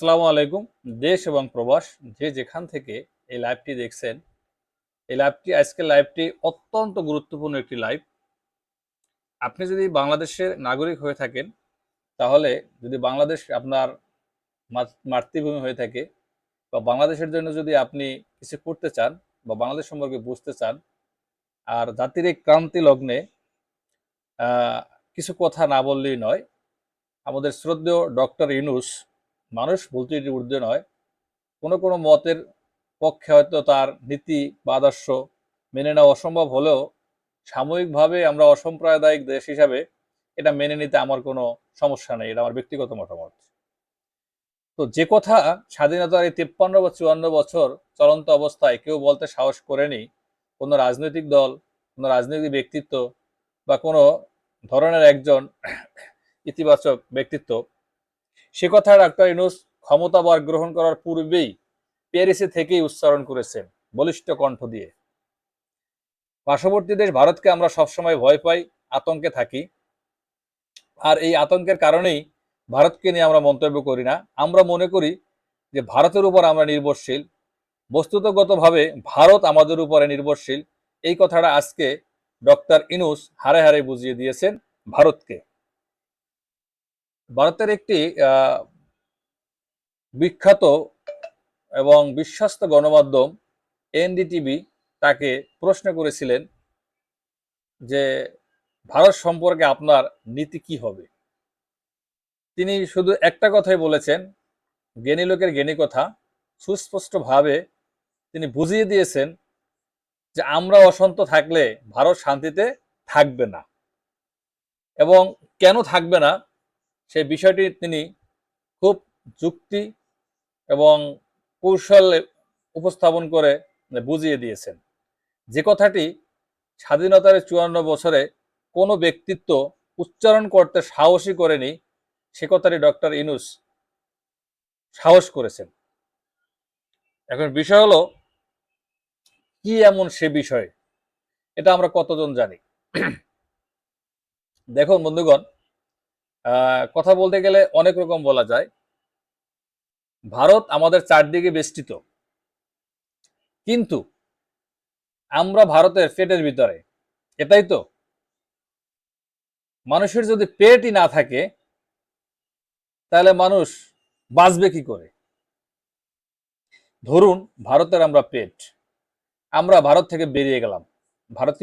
আসসালামু আলাইকুম। দেশ এবং প্রবাস যে যেখান থেকে এই লাইভটি দেখছেন, এই লাইভটি আজকের লাইভটি অত্যন্ত গুরুত্বপূর্ণ একটি লাইভ আপনি যদি বাংলাদেশের নাগরিক হয়ে থাকেন, তাহলে যদি বাংলাদেশ আপনার মাতৃভূমি হয়ে থাকে বা বাংলাদেশের জন্য যদি আপনি কিছু করতে চান বা বাংলাদেশ সম্পর্কে বুঝতে চান, আর জাতির এই ক্রান্তি লগ্নে কিছু কথা না বললেই নয়, আমাদের শ্রদ্ধেয় ডক্টর ইনুস মানুষ বলতে এটি ঊর্ধ্বে নয়, কোনো কোনো মতের পক্ষে হয়তো তার নীতি বা আদর্শ মেনে নেওয়া অসম্ভব হলেও সাময়িকভাবে আমরা অসাম্প্রদায়িক দেশ হিসাবে এটা মেনে নিতে আমার কোনো সমস্যা নেই, এটা আমার ব্যক্তিগত মতামত। তো যে কথা স্বাধীনতার এই তিপ্পান্ন বা চুয়ান্ন বছর চলন্ত অবস্থায় কেউ বলতে সাহস করেনি, কোনো রাজনৈতিক দল, কোনো রাজনৈতিক ব্যক্তিত্ব বা কোনো ধরনের একজন ইতিবাচক ব্যক্তিত্ব সে কথা ডাক্তার ইনুস ক্ষমতাবার গ্রহণ করার পূর্বেই প্যারিসে থেকেই উচ্চারণ করেছেন বলিষ্ঠ কণ্ঠ দিয়ে। পার্শ্ববর্তী দেশ ভারতকে আমরা সবসময় ভয় পাই, আতঙ্কে থাকি। আর এই আতঙ্কের কারণেই ভারতকে নিয়ে আমরা মন্তব্য করি না। আমরা মনে করি যে ভারতের উপর আমরা নির্ভরশীল। বস্তুতগতভাবে ভারত আমাদের উপরে নির্ভরশীল। এই কথাটা আজকে ডক্টর ইনুস হারে হারে বুঝিয়ে দিয়েছেন ভারতকে। ভারতের একটি বিখ্যাত এবং বিশ্বস্ত গণমাধ্যম এনডিটিভি তাকে প্রশ্ন করেছিলেন যে ভারত সম্পর্কে আপনার নীতি কি হবে? তিনি শুধু একটা কথাই বলেছেন, জ্ঞানী লোকের জ্ঞানী কথা। সুস্পষ্টভাবে তিনি বুঝিয়ে দিয়েছেন যে আমরা অশান্ত থাকলে ভারত শান্তিতে থাকবে না। এবং কেন থাকবে না? সেই বিষয়টি তিনি খুব যুক্তি এবং কৌশল উপস্থাপন করে বুঝিয়ে দিয়েছেন। যে কথাটি স্বাধীনতার চুয়ান্ন বছরে কোনো ব্যক্তিত্ব উচ্চারণ করতে সাহসী করেনি, সে কথাটি ডক্টর ইনুস সাহস করেছেন। এখন বিষয় হলো, কি এমন সে বিষয়? এটা আমরা কতজন জানি? দেখুন বন্ধুগণ কথা বলতে গেলে অনেক রকম বলা যায়। ভারত আমাদের চারদিকে বেষ্টিত। কিন্তু আমরা ভারতের পেটের ভিতরে, এটাই তো। মানুষের যদি পেটই না থাকে, তাহলে মানুষ বাঁচবে কি করে? ধরুন, ভারতের আমরা পেট। আমরা ভারত থেকে বেরিয়ে গেলাম। ভারতীয়